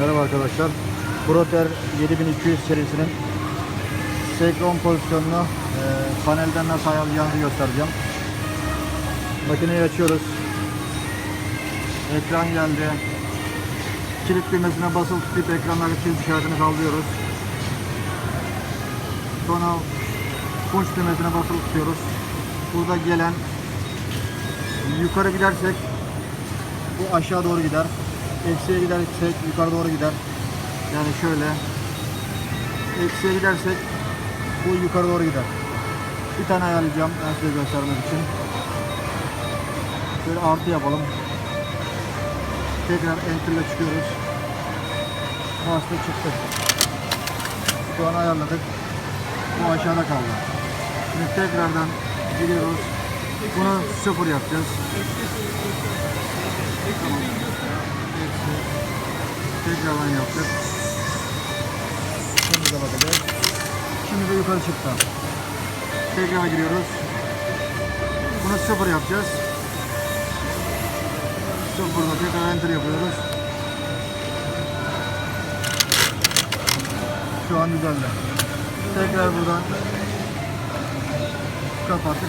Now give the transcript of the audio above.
Merhaba arkadaşlar. Proter 7200 serisinin senkron pozisyonunu e, panelden nasıl ayarlayacağınızı göstereceğim. Makineyi açıyoruz. Ekran geldi. Kilit düğmesine basılı tutup ekrandaki kilit işaretini kaldırıyoruz. Sonra punç düğmesine basılı tutuyoruz. Burada gelen yukarı gidersek bu aşağı doğru gider. Eksiye gidersek yukarı doğru gider. Yani şöyle. Eksiye gidersek bu yukarı doğru gider. Bir tane ayarlayacağım ben size göstermek için. Şöyle artı yapalım. Tekrar enter ile çıkıyoruz. Bastı çıktı. Şu an ayarladık. Bu aşağıda kaldı. Şimdi tekrardan gidiyoruz. Bunu sıfır yapacağız. Tekrardan yaptık. Şimdi de bakacağız. Şimdi de yukarı çıktı. Tekrar giriyoruz. Bunu sıfır yapacağız. Sıfırda tekrar enter yapıyoruz. Şu an düzeldi. Tekrar buradan kapattık.